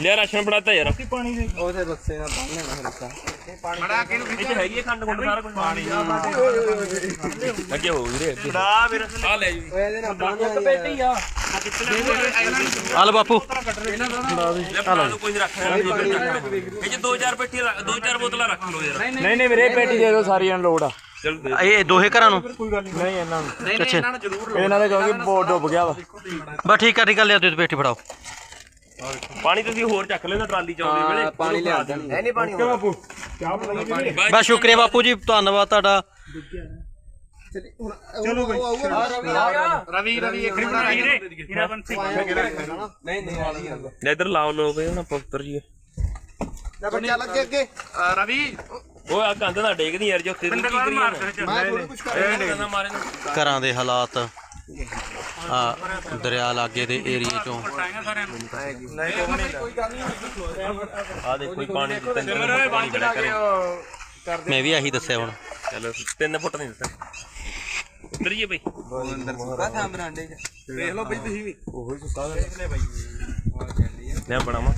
ਲਿਆ ਰਾਸ਼ਨ ਫੜਾਤਾ ਯਾਰ। ਉਹਦੇ ਬੱਸੇ ਨਾਲ ਬੰਨ ਲੈਣਾ ਰੱਖਾ ਇਹ ਚ ਹੈਗੀ ਹੈ ਖੰਡ ਖੁੰਡ ਸਾਰਾ ਕੁਝ। ਪਾਣੀ। ਅੱਗੇ ਹੋ ਵੀਰੇ ਅੱਗੇ। ਨਾ ਫਿਰ ਆ ਲੈ ਜੀ। ਓਏ ਇਹਦੇ ਨਾਲ ਬੰਨ ਪੇਟੀ ਆ। ਹਲ ਬਾਪੂ। ਲੈ ਲਓ ਕੋਈ ਨਹੀਂ ਰੱਖ ਇਹ ਚ ਦੋ ਚਾਰ ਪੇਟੀ ਰੱਖ- ਦੋ ਚਾਰ ਬੋਤਲਾਂ ਰੱਖ ਲਓ ਯਾਰ। ਨਹੀਂ ਨਹੀਂ ਵੀਰੇ ਪੇਟੀ ਦੇ ਦਿਓ ਸਾਰੀਆਂ ਲੋੜ ਆ। ਇਹ ਦੋਹੇ ਘਰਾਂ ਨੂੰ? ਨਹੀਂ। ਇਹਨਾਂ ਨੂੰ। ਅੱਛਾ ਇਹਨਾਂ ਦੇ ਕਿਉਂਕਿ ਬੋਟ ਡੁੱਬ ਗਿਆ ਵਾ। ਬਸ ਠੀਕ ਆ ਠੀਕ ਆ ਲਿਆ ਤੇ ਪੇਟੀ ਫੜਾਓ। ਪਾਣੀ ਤੁਸੀਂ ਹੋਰ ਚੱਕ ਲੈਣਾ ਟਰਾਲੀ ਚ ਆਉਂਦੇ ਵੇਲੇ। ਪਾਣੀ ਲਿਆਂਦਾ ਨਹੀਂ ਨਹੀਂ ਪਾਣੀ ਬਾਪੂ ਬਸ ਸ਼ੁਕਰੀਆ ਬਾਪੂ ਜੀ ਧੰਨਵਾਦ ਤੁਹਾਡਾ। ਚਲੋ ਬਈ ਰਵੀ ਰਵੀ ਇੱਕ ਮਿੰਟ ਵੀਰੇ ਹੀਰਾ ਬੰਸੀ ਨਹੀਂ ਨਹੀਂ ਇੱਧਰ ਲਾਓ ਲੋ ਬਈ ਹੁਣ ਪਵਿੱਤਰ ਜੀ। ਲੈ ਬੱਚਾ ਲੱਗੇ ਅੱਗੇ। ਰਵੀ। ਉਹ ਆ ਕੰਧ ਨਾ ਡੇਗਦੀ ਯਾਰ ਜੋ ਉੱਤੇ ਤੂੰ ਕੀ ਕਰੀ ਮੈਂ ਥੋੜੀ ਕੁਝ ਕਰ ਇਹ ਨਾ ਮਾਰੇ ਨਾ। ਘਰਾਂ ਦੇ ਹਾਲਾਤ। ਆ ਦਰਿਆ ਲਾਗੇ ਦੇ ਏਰੀਏ ਚੋਂ। ਆ ਦੇਖੋ ਜੀ ਪਾਣੀ ਤਿੰਨ ਤਿੰਨ ਪਾਣੀ ਖੜਾ ਕਰੇ। ਮੈਂ ਵੀ ਆਹੀ ਦੱਸਿਆ ਹੁਣ। ਚਲੋ ਤਿੰਨ ਫੁੱਟ ਨਹੀਂ ਦਿੱਤਾ। ਉਤਰੀਏ ਬਈ। ਸੁੱਕਾ ਥਾਂ ਬਰਾਂਡੇ 'ਚ ਦੇਖ ਲਓ ਬਈ ਤੁਸੀਂ ਵੀ ਲੈ ਬਣਾਵਾ